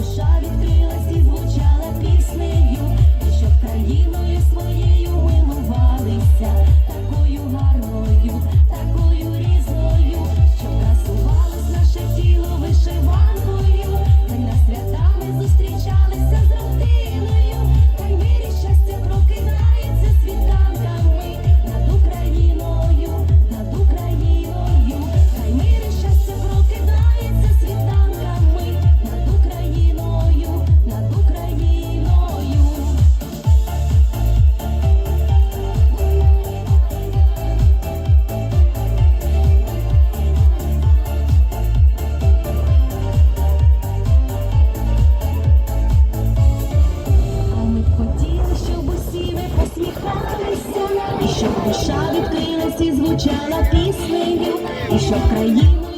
wish душа відкрилась і звучала піснею, і щоб країна.